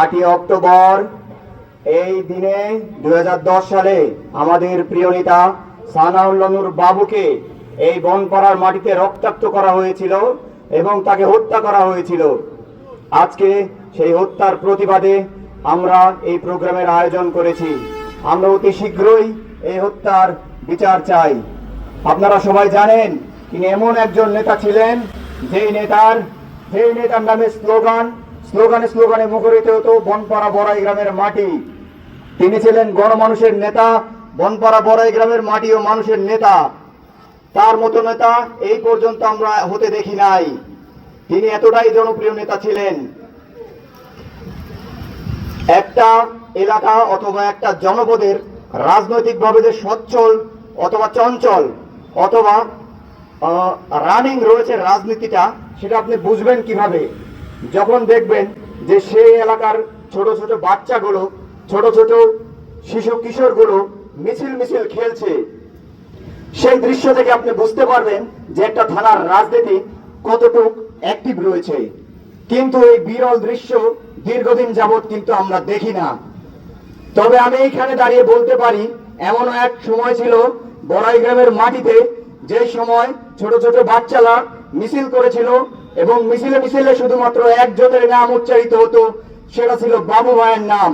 আটই অক্টোবর এই দিনে দুই সালে আমাদের প্রিয় নেতা সানাউল্লানুর বাবুকে এই বনপাড়ার মাটিতে রক্তাক্ত করা হয়েছিল এবং তাকে হত্যা করা হয়েছিল। আজকে সেই হত্যার প্রতিবাদে আমরা এই প্রোগ্রামের আয়োজন করেছি। আমরা অতি শীঘ্রই এই হত্যার বিচার চাই। আপনারা সবাই জানেন তিনি এমন একজন নেতা ছিলেন, যেই নেতার যেই নেতার নামে স্লোগান স্লোগানে স্লোগানে মুখরিত হতো বনপাড়া বড়াই গ্রামের মাটি। তিনি ছিলেন গণমানুষের নেতা, বনপাড়া বড়াই গ্রামের মাটি ও মানুষের নেতা। তার মতো নেতা এই পর্যন্ত আমরা হতে দেখি নাই। তিনি এতটাই জনপ্রিয় নেতা ছিলেন। একটা এলাকা অথবা একটা জনপদের রাজনৈতিকভাবে যে সচ্ছল অথবা চঞ্চল অথবা রানিং রয়েছে রাজনীতিটা, সেটা আপনি বুঝবেন কীভাবে? যখন দেখবেন যে সেই এলাকার ছোট ছোট বাচ্চাগুলো, ছোট ছোট শিশু কিশোরগুলো মিছিল মিছিল খেলছে, সেই দৃশ্য থেকে আপনি বুঝতে পারবেন যে একটা থানার রাজনীতি কতটুক অ্যাক্টিভ রয়েছে। কিন্তু এই বিরল দৃশ্য দীর্ঘদিন যাবৎ কিন্তু আমরা দেখি না। তবে আমি এইখানে দাঁড়িয়ে বলতে পারি এমন এক সময় ছিল বড়াই গ্রামের মাটিতে যে সময় ছোট ছোট বাচ্চারা মিছিল করেছিল এবং মিছিলে মিছিলে শুধুমাত্র একজনের নাম উচ্চারিত হতো, সেটা ছিল বাবু ভাইয়ের নাম।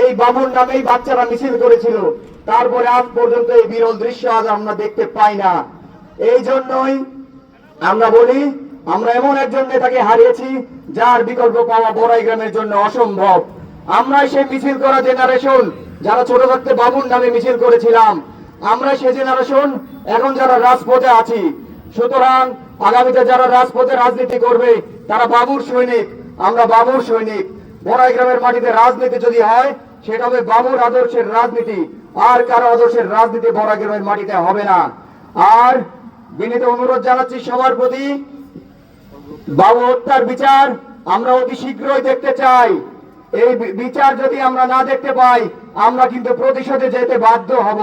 এই বাবুর নামেই বাচ্চারা মিছিল করেছিল। তারপরে আজ পর্যন্ত এই বিরল দৃশ্য আজ আমরা দেখতে পাই না। এই জন্যই আমরা বলি, আমরা এমন একজন নেতাকে হারিয়েছি, যার বিকল্প পাওয়া বড়াই গ্রামের জন্য অসম্ভব। আমরা সেই মিছিল করা জেনারেশন যারা ছোট থাকতে বাবুর নামে মিছিল করেছিলাম। আমরা সেই জেনারেশন এখন যারা রাজপথে আছি। সুতরাং আগামীতে যারা রাজপথে রাজনীতি করবে, তারা বাবুর সৈনিক, আমরা বাবুর সৈনিক। বড়াই গ্রামের মাটিতে রাজনীতি যদি হয়, সেটা হবে বাবুর আদর্শের রাজনীতি। আর কারও আদর্শের রাজনীতি বড়াই গ্রামের মাটিতে হবে না। আর বিনীত অনুরোধ জানাচ্ছি সবার প্রতি, বাবু হত্যার বিচার আমরা অতি শীঘ্রই দেখতে চাই। এই বিচার যদি আমরা না দেখতে পাই, আমরা কিন্তু প্রতিশোধে যেতে বাধ্য হব।